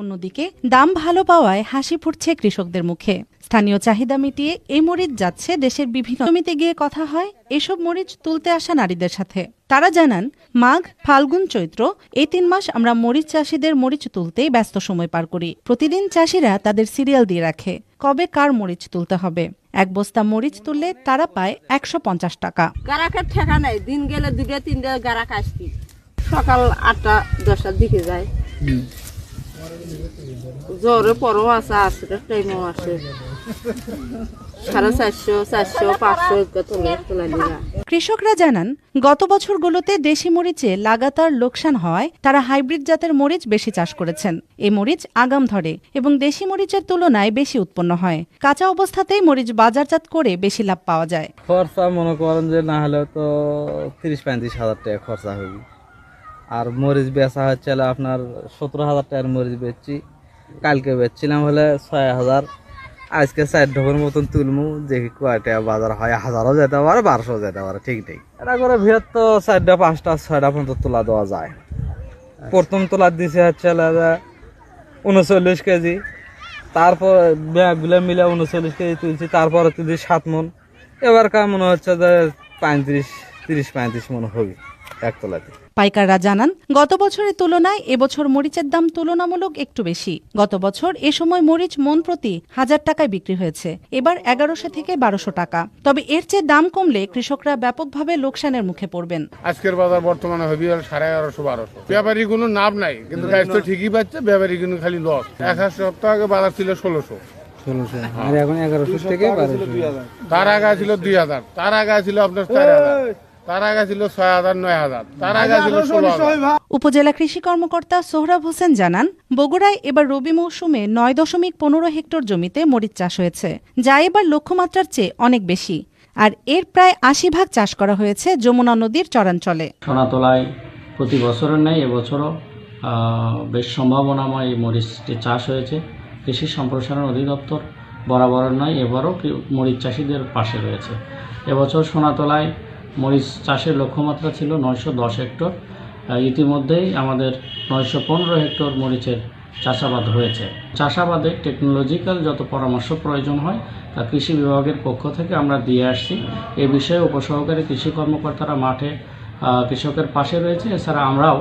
অন্যদিকে দাম ভালো পাওয়ায় হাসি ফুটছে কৃষকদের মুখে। স্থানীয় চাহিদা মিটিয়ে এই মরিচ যাচ্ছে দেশের বিভিন্ন জমিতে গিয়ে কথা হয় এসব মরিচ তুলতে আসা নারীদের সাথে। তারা জানান মাঘ ফাল্গুন চৈত্র এই তিন মাস আমরা মরিচ চাষিদের মরিচ তুলতেই ব্যস্ত সময় পার করি। প্রতিদিন চাষিরা তাদের সিরিয়াল দিয়ে রাখে কবে কার মরিচ তুলতে হবে? এক বস্তা মরিচ তুললে তারা পায় একশো পঞ্চাশ টাকা। গারাকের ঠেকা নাই দিন গেলে দুটা তিনটা গারাক আসতি। সকাল আটটা দশটার দিকে যায়। জ্বরে পরও আছে আসলে টাইমও সাড়ে চারশো চারশো পাঁচশো নিয়ে কৃষকরা জানান গত বছরগুলোতে দেশি মরিচে লাগাতার লোকসান হওয়ায় তারা হাইব্রিড জাতের মরিচ বেশি চাষ করেছেন। এই মরিচ আগাম ধরে এবং দেশি মরিচের তুলনায় বেশি উৎপন্ন হয়। কাঁচা অবস্থাতেই মরিচ বাজারজাত করে বেশি লাভ পাওয়া যায়। খরচা মনে করেন যে না হলেও তো তিরিশ পঁয়ত্রিশ হাজার টাকা খরচা হবে আর মরিচ বেচা হচ্ছে আপনার সতেরো হাজার টাকার মরিচ বেচছি। কালকে বেচছিলাম হলে ছয় হাজার। আজকে চার ঢোকের মতন তুলমু, দেখি কয়টা বাজার হয়। হাজারও যেতে পারে, বারোশো যেতে পারে, ঠিক ঠিক। এটা করে ভিড় তো চারটা, পাঁচটা, ছয়টা পর্যন্ত তোলা দেওয়া যায়। প্রথম তোলা দিছে হচ্ছে উনচল্লিশ কেজি। তারপর ব্যাগগুলো মিলে উনচল্লিশ কেজি তুলছি, তারপরে তুলছি সাত মন। এবার কা মনে হচ্ছে যে পঁয়ত্রিশ, তিরিশ পঁয়ত্রিশ মন হবে। এক তোলাতে পাইকাররা জানান গত বছরের তুলনায় এবছর মরিচের দাম তুলনামূলক একটু বেশি। গত বছর এ সময় মরিচ মন প্রতি হাজার টাকায় বিক্রি হয়েছে। এবার এগারোশো থেকে বারোশো টাকা। তবে এর চেয়ে দাম কমলে কৃষকরা ব্যাপকভাবে লোকসানের মুখে পড়বেন। আজকের বাজার বর্তমানে হবি সাড়ে এগারোশো বারোশো। ব্যাপারী কোনো নাম নাই কিন্তু গাছ তো ঠিকই পাচ্ছে ব্যাপারী কিন্তু খালি লস এক হাজার সপ্তাহ আগে বাজার ছিল ষোলোশো। ষোলোশো। আর এখন এগারোশো থেকে বারোশো। তার আগে ছিল দুই হাজার তার আগে ছিল আপনার চার হাজার। তার আগে ছিল ছয় হাজার নয় হাজার। তার আগে ছিল ষোলো উপজেলা কৃষি কর্মকর্তা সোহরাব হোসেন জানান বগুড়ায় এবার রবি মৌসুমে নয় দশমিক পনেরো হেক্টর জমিতে মরিচ চাষ হয়েছে যা এবার লক্ষ্যমাত্রার চেয়ে অনেক বেশি। আর এর প্রায় আশি ভাগ চাষ করা হয়েছে যমুনা নদীর চরাঞ্চলে। সোনাতলায় প্রতি বছরের ন্যায় এবছরও বেশ সম্ভাবনাময় এই মরিচটি চাষ হয়েছে। কৃষি সম্প্রসারণ অধিদপ্তর বরাবর নয় এবারও মরিচ চাষিদের পাশে রয়েছে। এবছর সোনাতলায় মরিচ চাষের লক্ষ্যমাত্রা ছিল নয়শো দশ হেক্টর। ইতিমধ্যেই আমাদের নয়শো পনেরো হেক্টর মরিচের চাষাবাদ হয়েছে। চাষাবাদে টেকনোলজিক্যাল যত পরামর্শ প্রয়োজন হয়, তা কৃষি বিভাগের পক্ষ থেকে আমরা দিয়ে আসছি। এ বিষয়ে উপসহকারী কৃষি কর্মকর্তারা মাঠে কৃষকের পাশে রয়েছে। এছাড়া আমরাও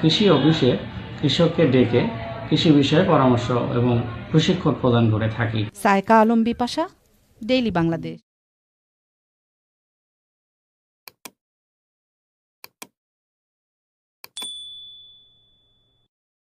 কৃষি অফিসে কৃষককে ডেকে কৃষি বিষয়ে পরামর্শ এবং প্রশিক্ষণ প্রদান করে থাকি। সায়কা আলম বিপাশা, ডেইলি বাংলাদেশ।